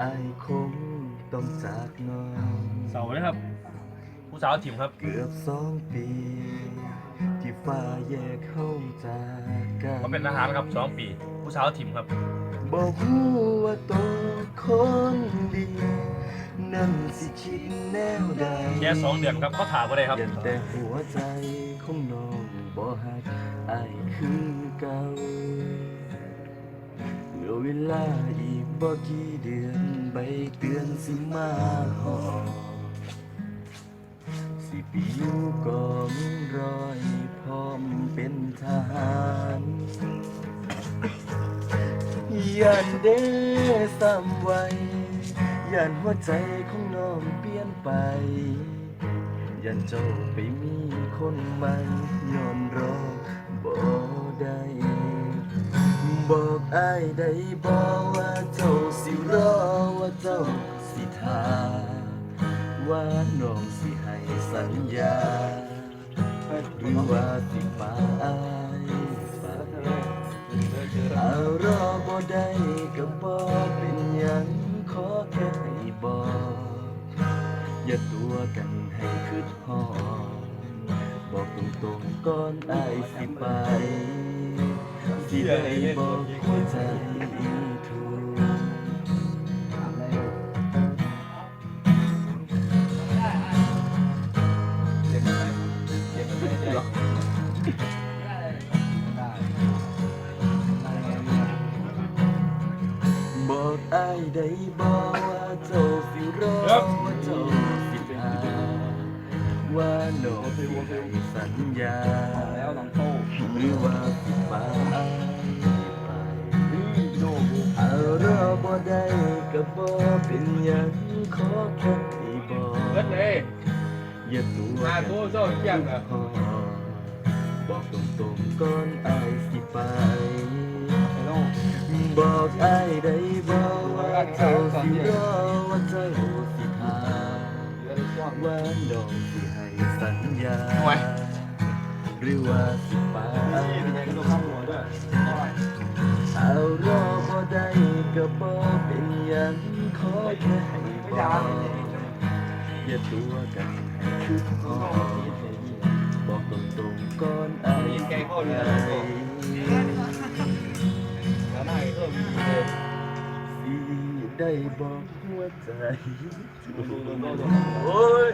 อายคงต้องจากน้องเสาเลยครับ ผู้สาวถิ่มครับ เกือบสองปี ที่ฟ้าแยกเข้าจากกันเขาเป็นทหารครับสองปี ผู้สาวถิ่มครับ บอกฮู้ว่าตัวคนดี นั่นสิคิดแนวใด แค่สองเดือนครับเขาถามว่าได้ครับ ยันแต่หัวใจของน้องบ่หักอายคือเก่าเหลือเวลาอีก บ่กี่เดือนใบเตือนสิมาหอสิไปอยู่กองร้อยพร้อมเป็นทหารยันเด้ซ้ำไวยันหัวใจของน้องเปลี่ยนไป ยันเจ้าไปมีคนใหม่ย้อนรอบ่ได้ อกอายได้บอกว่าเจ้าสิรอว่าเจ้าสิทาว่าน้องสิให้สัญญาหรือว่าสิปาอายไปเอารอบ่ได้ก็บ่เป็นหยังขอแค่ให้บอกอย่าตัวกันให้คืดหอดบอกตรงๆก่อนอายสิไป สิได้บอกหัวใจถูกบอกอายได้บอกว่าเจ้าสิรอว่าเจ้าสิทาว่าน้องสิให้สัญญาแล้วหลังโต้หรือว่าสิฟ้า บ่เป็นหยังขอแค่ที่บอกเบิดเลยอย่าตัวมาโต้โซ่เที่ยงอพอบอกตรงๆก่อนอายสิไป บอกไอายได้บอกว่าเจ้าสิรอว่าเจ้าสิทาวได้ช่วงว่าน้องสิให้สัญญาหรือว่าสิไปเอาล้อารอบ่ได้ก็บ่เป็นหยัง ขอแค่ให้บอกอย่าตัวกันให้คิดพอบอกตรงๆก่อนอายแกงข้าเลยไปแล้วหน้าเพิ่มอีกได้บอกหัวใจโอ้ย